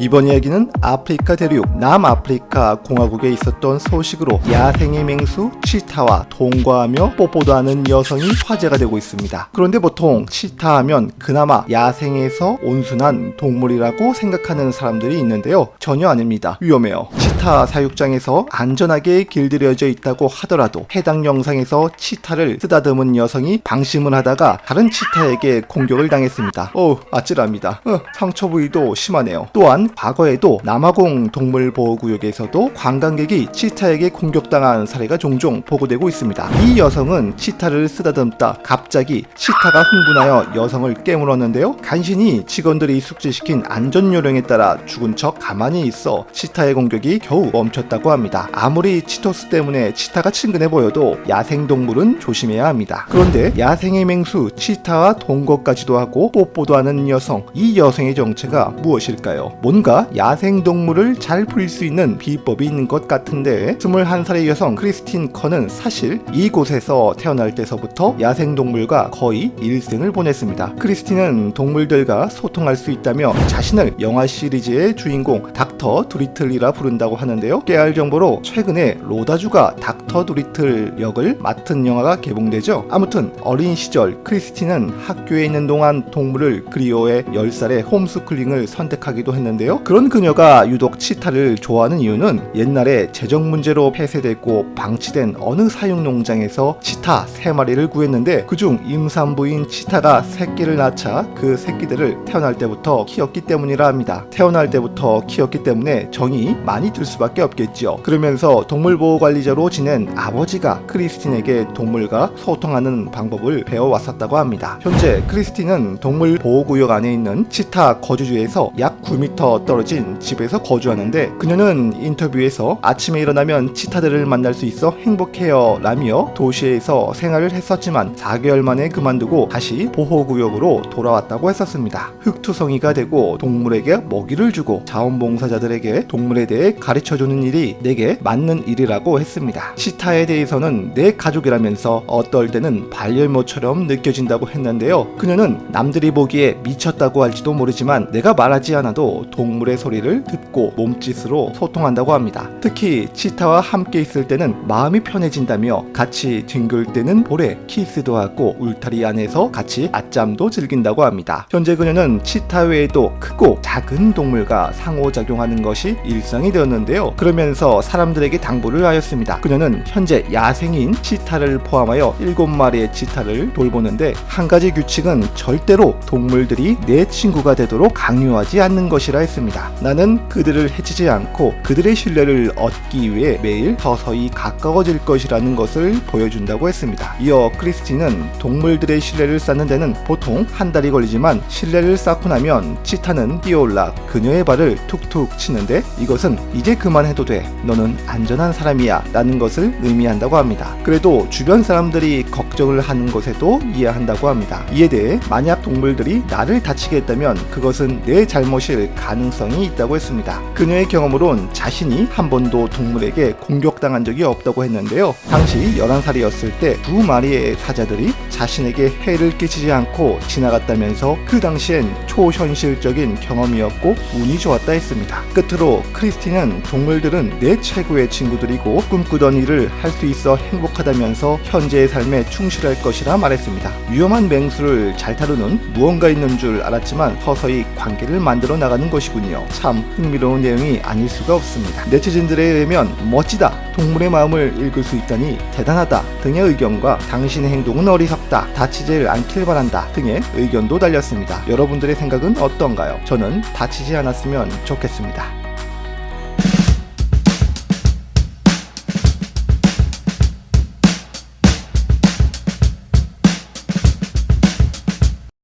이번 이야기는 아프리카 대륙 남아프리카 공화국에 있었던 소식으로 야생의 맹수 치타와 동거하며 뽀뽀도 하는 여성이 화제가 되고 있습니다. 그런데 보통 치타 하면 그나마 야생에서 온순한 동물이라고 생각하는 사람들이 있는데요. 전혀 아닙니다. 위험해요. 치타 사육장에서 안전하게 길들여져 있다고 하더라도 해당 영상에서 치타를 쓰다듬은 여성이 방심을 하다가 다른 치타에게 공격을 당했습니다. 어 아찔합니다. 어, 상처 부위도 심하네요. 또한 과거에도 남아공 동물보호구역에서도 관광객이 치타에게 공격당한 사례가 종종 보고되고 있습니다. 이 여성은 치타를 쓰다듬다 갑자기 치타가 흥분하여 여성을 깨물었는데요. 간신히 직원들이 숙지시킨 안전요령에 따라 죽은 척 가만히 있어 치타의 공격이 겨우 멈췄다고 합니다. 아무리 치토스 때문에 치타가 친근해 보여도 야생동물은 조심해야 합니다. 그런데 야생의 맹수 치타와 동거까지도 하고 뽀뽀도 하는 여성, 이 여성의 정체가 무엇일까요? 뭔가 야생동물을 잘풀수 있는 비법이 있는 것 같은데 21살의 여성 크리스틴 커는 사실 이곳에서 태어날 때서부터 야생동물과 거의 일생을 보냈습니다. 크리스틴은 동물들과 소통할 수 있다며 자신을 영화 시리즈의 주인공 닥터 두리틀이라 부른다고 하는데요. 깨알 정보로 최근에 로다주가 닥터 두리틀 역을 맡은 영화가 개봉되죠. 아무튼 어린 시절 크리스틴은 학교에 있는 동안 동물을 그리워해 10살에 홈스쿨링을 선택하기도 했는데요. 그런 그녀가 유독 치타를 좋아하는 이유는 옛날에 재정 문제로 폐쇄됐고 방치된 어느 사육 농장에서 치타 3마리를 구했는데 그중 임산부인 치타가 새끼를 낳자 그 새끼들을 태어날 때부터 키웠기 때문이라 합니다. 태어날 때부터 키웠기 때문에 정이 많이 들 수밖에 없겠지요. 그러면서 동물보호관리자로 지낸 아버지가 크리스틴에게 동물과 소통하는 방법을 배워왔었다고 합니다. 현재 크리스틴은 동물보호구역 안에 있는 치타 거주지에서 약 9m 떨어진 집에서 거주하는데 그녀는 인터뷰에서 아침에 일어나면 치타들을 만날 수 있어 행복해요 라며 도시에서 생활을 했었지만 4개월 만에 그만두고 다시 보호구역으로 돌아왔다고 했었습니다. 흑투성이가 되고 동물에게 먹이를 주고 자원봉사자들에게 동물에 대해 가르쳐주는 일이 내게 맞는 일이라고 했습니다. 치타에 대해서는 내 가족이라면서 어떨 때는 반려묘처럼 느껴진다고 했는데요. 그녀는 남들이 보기에 미쳤다고 할지도 모르지만 내가 말하지 않아도 동물의 소리를 듣고 몸짓으로 소통한다고 합니다. 특히 치타와 함께 있을 때는 마음이 편해진다며 같이 뒹굴 때는 볼에 키스도 하고 울타리 안에서 같이 낮잠도 즐긴다고 합니다. 현재 그녀는 치타 외에도 크고 작은 동물과 상호작용하는 것이 일상이 되었는데요. 그러면서 사람들에게 당부를 하였습니다. 그녀는 현재 야생인 치타를 포함하여 7마리의 치타를 돌보는데 한 가지 규칙은 절대로 동물들이 내 친구가 되도록 강요하지 않는 것이라 했습니다. 나는 그들을 해치지 않고 그들의 신뢰를 얻기 위해 매일 서서히 가까워질 것이라는 것을 보여준다고 했습니다. 이어 크리스티는 동물들의 신뢰를 쌓는 데는 보통 한 달이 걸리지만 신뢰를 쌓고 나면 치타는 뛰어올라 그녀의 발을 툭툭 치는데 이것은 이제 그만해도 돼. 너는 안전한 사람이야. 라는 것을 의미한다고 합니다. 그래도 주변 사람들이 걱 정을 하는 것에도 이해한다고 합니다. 이에 대해 만약 동물들이 나를 다치게 했다면 그것은 내 잘못일 가능성이 있다고 했습니다. 그녀의 경험으론 자신이 한 번도 동물에게 공격당한 적이 없다고 했는데요. 당시 11살이었을 때 두 마리의 사자들이 자신에게 해를 끼치지 않고 지나갔다면서 그 당시엔 초현실적인 경험이었고 운이 좋았다 했습니다. 끝으로 크리스티는 동물들은 내 최고의 친구들이고 꿈꾸던 일을 할 수 있어 행복하다면서 현재의 삶에 충 실할 것이라 말했습니다. 위험한 맹수를 잘 다루는 무언가 있는 줄 알았지만 서서히 관계를 만들어 나가는 것이군요. 참 흥미로운 내용이 아닐 수가 없습니다. 네티즌들에 의하면 멋지다, 동물의 마음을 읽을 수 있다니 대단하다 등의 의견과 당신의 행동은 어리석다, 다치질 않길 바란다 등의 의견도 달렸습니다. 여러분들의 생각은 어떤가요? 저는 다치지 않았으면 좋겠습니다.